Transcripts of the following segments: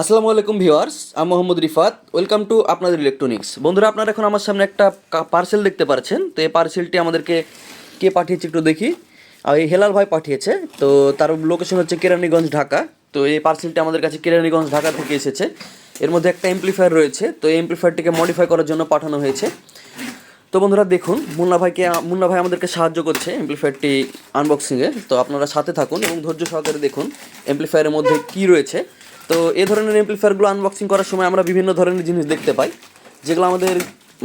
আসসালামু আলাইকুম ভিউয়ার্স, আমি মোহাম্মদ রিফাত, ওয়েলকাম টু আপনাদের ইলেকট্রনিক্স বন্ধুরা, আপনারা এখন আমার সামনে একটা পার্সেল দেখতে পাচ্ছেন তো এই পার্সেলটি আমাদেরকে কে পাঠিয়েছে একটু দেখি। আর এই হেলাল ভাই পাঠিয়েছে, তো তার লোকেশন হচ্ছে কেরানীগঞ্জ, ঢাকা। তো এই পার্সেলটি আমাদের কাছে কেরানীগঞ্জ, ঢাকা থেকে এসেছে। এর মধ্যে একটা এমপ্লিফায়ার রয়েছে, তো এই এমপ্লিফায়ারটিকে মডিফাই করার জন্য পাঠানো হয়েছে। তো বন্ধুরা, দেখুন, মুন্না ভাইকে, মুন্না ভাই আমাদেরকে সাহায্য করছে এমপ্লিফায়ারটি আনবক্সিংয়ে তো আপনারা সাথে থাকুন এবং ধৈর্য সহকারে দেখুন এমপ্লিফায়ারের মধ্যে কী রয়েছে। তো এ ধরনের এমপ্লিফায়ারগুলো আনবক্সিং করার সময় আমরা বিভিন্ন ধরনের জিনিস দেখতে পাই, যেগুলো আমাদের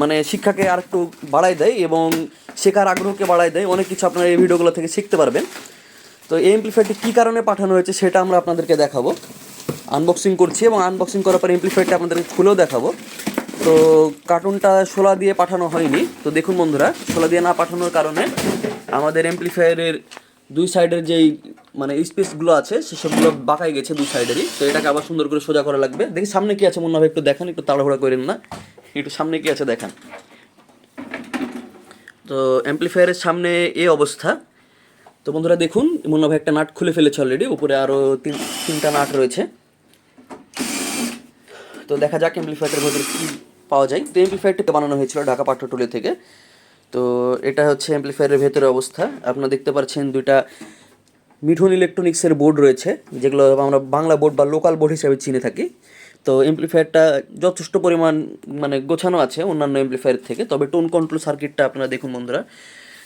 মানে শিক্ষাকে আর একটু বাড়ায় দেয় এবং শেখার আগ্রহকে বাড়ায় দেয়। অনেক কিছু আপনারা এই ভিডিওগুলো থেকে শিখতে পারবেন। তো এই এমপ্লিফায়ারটি কী কারণে পাঠানো হয়েছে সেটা আমরা আপনাদেরকে দেখাবো। আনবক্সিং করছি এবং আনবক্সিং করার পর এমপ্লিফায়ারটি আপনাদেরকে খুলেও দেখাবো। তো কার্টুনটা শোলা দিয়ে পাঠানো হয়নি। তো দেখুন বন্ধুরা শোলা দিয়ে না পাঠানোর কারণে আমাদের এমপ্লিফায়ারের দুই সাইডের যেই মানে স্পেসগুলো আছে সেসবগুলো বাঁকাই গেছে দুই সাইডেরই তো এটাকে আবার সুন্দর করে সোজা করা লাগবে। দেখি সামনে কি আছে মনে একটু দেখান, একটু তাড়াহুড়া করেন না। একটু সামনে কি আছে, দেখান। তো অ্যাম্প্লিফায়ারের সামনে এ অবস্থা। তো বন্ধুরা দেখুন মনে হয় একটা নাট খুলে ফেলেছে অলরেডি উপরে আরও তিন, তিনটা নাট রয়েছে। তো দেখা যাক এমপ্লিফায়ারটার ভেতরে কী পাওয়া যায়। তো এমপ্লিফায়ারটিকে বানানো হয়েছিল ঢাকা পাঠ্যটুলি থেকে। তো এটা হচ্ছে এমপ্লিফায়ারের ভেতরে অবস্থা। আপনারা দেখতে পাচ্ছেন দুইটা মিঠুন ইলেকট্রনিক্সের বোর্ড রয়েছে, যেগুলো আমরা বাংলা বোর্ড বা লোকাল বোর্ড হিসেবে চিনে থাকি। তো এমপ্লিফায়ারটা যথেষ্ট পরিমাণ মানে গোছানো আছে অন্যান্য এমপ্লিফায়ার থেকে। তবে টোন কন্ট্রোল সার্কিটটা আপনারা দেখুন বন্ধুরা।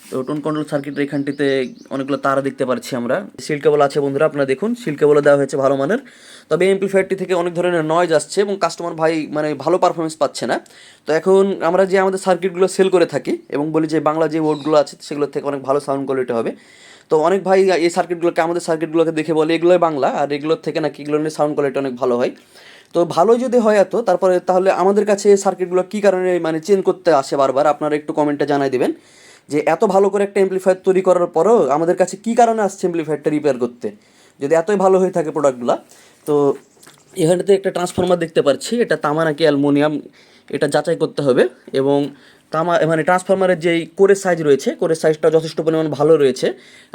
তো টোন কন্ট্রোল সার্কিটের এখানটিতে অনেকগুলো তারা দেখতে পাচ্ছি আমরা। সিল কেবল আছে বন্ধুরা, আপনারা দেখুন সিল কেবলও দেওয়া হয়েছে ভালো মানের। তবে এমপ্লিফায়ারটি থেকে অনেক ধরনের নয়েজ আসছে এবং কাস্টমার ভাই মানে ভালো পারফরমেন্স পাচ্ছে না। তো এখন আমরা যে আমাদের সার্কিটগুলো সেল করে থাকি এবং বলি যে বাংলা যে বোর্ডগুলো আছে সেগুলোর থেকে অনেক ভালো সাউন্ড কোয়ালিটি হবে। তো অনেক ভাই এই সার্কিটগুলোকে আমাদের সার্কিটগুলোকে দেখে বলে, এগুলোই বাংলা, আর এগুলোর থেকে নাকি এগুলো নিয়ে সাউন্ড কোয়ালিটি অনেক ভালো হয়। তো ভালোই যদি হয় এত, তারপরে তাহলে আমাদের কাছে সার্কিটগুলো কী কারণে মানে চেঞ্জ করতে আসে বারবার, আপনারা একটু কমেন্টে জানাই দেবেন। যে এত ভালো করে একটা এমপ্লিফায়ার তৈরি করার পরও আমাদের কাছে কী কারণে আসছে এমপ্লিফায়ারটা রিপেয়ার করতে? যদি এতই ভালো হয়ে থাকে প্রোডাক্টগুলো তো এখানেতে একটা ট্রান্সফর্মার দেখতে পাচ্ছি, এটা তামা নাকি অ্যালমোনিয়াম, এটা যাচাই করতে হবে। এবং তামা মানে ট্রান্সফরমারের যেই কোরের সাইজ রয়েছে কোরের সাইজটা যথেষ্ট পরিমাণ ভালো রয়েছে।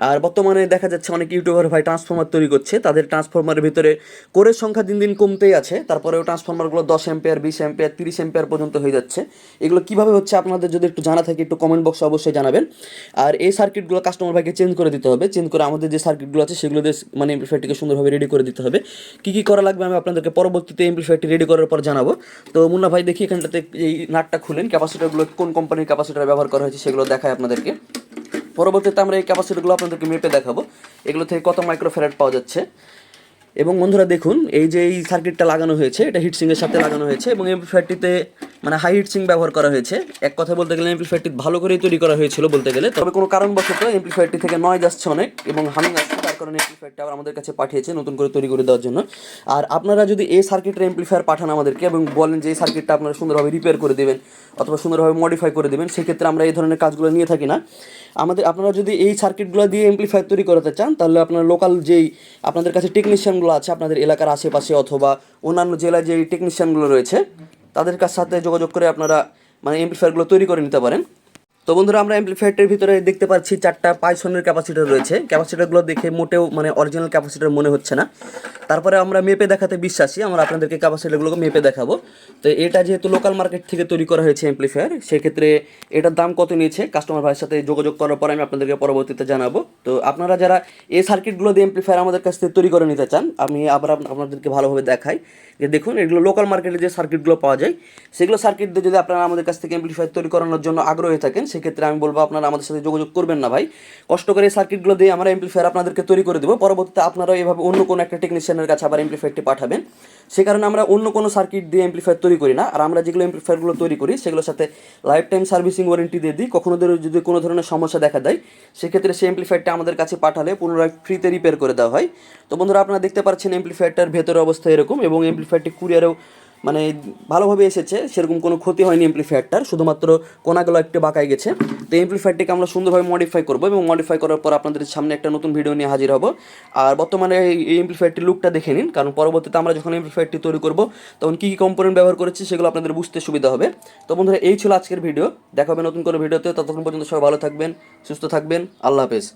আর বর্তমানে দেখা যাচ্ছে অনেক ইউটিউবার ভাই ট্রান্সফরমার তৈরি করছে। তাদের ট্রান্সফরমারের ভিতরে কোরের সংখ্যা দিন দিন কমতেই আছে। তারপরেও ট্রান্সফরমারগুলো দশ এম্পেয়ার বিশ এম্পেয়ার তিরিশ এম্পেয়ার পর্যন্ত হয়ে যাচ্ছে। এগুলো কীভাবে হচ্ছে আপনাদের যদি একটু জানা থাকে, একটু কমেন্ট বক্সে অবশ্যই জানাবেন। আর এই সার্কিটগুলো কাস্টমার ভাইকে চেঞ্জ করে দিতে হবে। চেঞ্জ করে আমাদের যে সার্কিটগুলো আছে, সেগুলো মানে এমপ্লিফায়ারটিকে সুন্দরভাবে রেডি করে দিতে হবে। কী কী করা লাগবে আমি আপনাদেরকে পরবর্তীতে এমপ্লিফায়ারটি রেডি করার পর জানাব। তো মুন্না ভাই, দেখি এখানটাতে এই নাটটা খুলেন ক্যাপাসিটারগুলো কোন কোম্পানির ক্যাপাসিটার ব্যবহার করা হয়েছে সেগুলো দেখায় আপনাদেরকে। পরবর্তীতে আমরা এই ক্যাপাসিটিগুলো আপনাদেরকে মেপে দেখাবো। এগুলো থেকে কত মাইক্রোফেরাট পাওয়া যাচ্ছে। এবং বন্ধুরা দেখুন, এই যে এই সার্কিটটা লাগানো হয়েছে, এটা হিটসিংয়ের সাথে লাগানো হয়েছে এবং এমপ্লিফায়ারটিতে মানে হাই হিটসিং ব্যবহার করা হয়েছে। এক কথা বলতে গেলে এমপ্লিফায়ারটি ভালো করেই তৈরি করা হয়েছিল বলতে গেলে, তবে কোনো কারণবশত এমপ্লিফায়ারটি থেকে নয় যাচ্ছে অনেক এবং হামিং আসছে কারণে এমপ্লিফায়ারটা আবার আমাদের কাছে পাঠিয়েছে, নতুন করে তৈরি করে দেওয়ার জন্য। আর আপনারা যদি এই সার্কিটের এমপ্লিফায়ার পাঠান আমাদেরকে এবং বলেন যে এই সার্কিটটা আপনারা সুন্দরভাবে রিপেয়ার করে দেবেন অথবা সুন্দরভাবে মডিফাই করে দেবেন, সেক্ষেত্রে আমরা এই ধরনের কাজগুলো নিয়ে থাকি না। আমাদের, আপনারা যদি এই সার্কিটগুলো দিয়ে এমপ্লিফায়ার তৈরি করাতে চান, তাহলে আপনার লোকাল যেই আপনাদের কাছে টেকনিশিয়ানগুলো আছে, আপনাদের এলাকার আশেপাশে অথবা অন্যান্য জেলায় যেই টেকনিশিয়ানগুলো রয়েছে, তাদের কাছ সাথে যোগাযোগ করে আপনারা মানে এমপ্লিফায়ারগুলো তৈরি করে নিতে পারেন। তো বন্ধুরা, আমরা এমপ্লিফায়ারটির ভিতরে দেখতে পাচ্ছি চারটা পাইসনের ক্যাপাসিটার রয়েছে। ক্যাপাসিটারগুলো দেখে মোটেও মানে অরিজিনাল ক্যাপাসিটার মনে হচ্ছে না। তারপরে আমরা মেপে দেখাতে বিশ্বাসী, আমরা আপনাদেরকে ক্যাপাসিটারগুলোকে মেপে দেখাবো। তো এটা যেহেতু লোকাল মার্কেট থেকে তৈরি করা হয়েছে এমপ্লিফায়ার সেক্ষেত্রে এটার দাম কত নিয়েছে? কাস্টমার ভাইয়ের সাথে যোগাযোগ করার পর আমি আপনাদেরকে পরবর্তীতে জানাব। তো আপনারা যারা এই সার্কিটগুলো দিয়ে এমপ্লিফায়ার আমাদের কাছ থেকে তৈরি করে নিতে চান, আমি আবার আপনাদেরকে ভালোভাবে দেখাই। যে দেখুন, এগুলো লোকাল মার্কেটে যে সার্কিটগুলো পাওয়া যায়, সেগুলো সার্কিট দিয়ে যদি আপনারা আমাদের কাছ থেকে এমপ্লিফায়ার তৈরি করানোর জন্য আগ্রহী থাকেন সেক্ষেত্রে আমি বলব আপনারা আমাদের সাথে যোগাযোগ করবেন না ভাই। কষ্ট করে সার্কিটগুলো দিয়ে আমরা এমপ্লিফায়ার আপনাদেরকে তৈরি করে দেবো। পরবর্তীতে আপনারা এভাবে অন্য কোনো একটা টেকনিশিয়ানের কাছে আবার এমপ্লিফায়ারটি পাঠাবেন। সে কারণে আমরা অন্য কোনো সার্কিট দিয়ে এমপ্লিফায়ার তৈরি করি না। আর আমরা যেগুলো এমপ্লিফায়ারগুলো তৈরি করি, সেগুলোর সাথে লাইফ টাইম সার্ভিসিং ওয়ারেন্টি দিয়ে দিই। কখনো যদি কোনো ধরনের সমস্যা দেখা দেয়, সেক্ষেত্রে সেই এমপ্লিফায়ারটা আমাদের কাছে পাঠালে পুনরায় ফ্রিতে রিপেয়ার করে দেওয়া হয়। তো বন্ধুরা, আপনারা দেখতে পাচ্ছেন এমপ্লিফায়ারটার ভেতরের অবস্থা এরকম এবং এমপ্লিফায়ারটি কুরিয়ারেও মানে ভালোভাবে এসেছে, সেরকম কোনো ক্ষতি হয়নি এমপ্লিফায়ারটার শুধুমাত্র কোনাগুলো একটু বাঁকায় গেছে। তো এমপ্লিফায়ারটিকে আমরা সুন্দরভাবে মডিফাই করব এবং মডিফাই করার পর আপনাদের সামনে একটা নতুন ভিডিও নিয়ে হাজির হব। আর বর্তমানে এই এমপ্লিফায়ারটির লুকটা দেখে নিন, কারণ পরবর্তীতে আমরা যখন এমপ্লিফায়ারটি তৈরি করব, তখন কী কী কম্পোনেন্ট ব্যবহার করেছি সেগুলো আপনাদের বুঝতে সুবিধা হবে। তো বন্ধুরা, এই ছিল আজকের ভিডিও দেখা হবে নতুন কোনো ভিডিওতে ততক্ষণ পর্যন্ত সবাই ভালো থাকবেন, সুস্থ থাকবেন। আল্লাহ হাফেজ।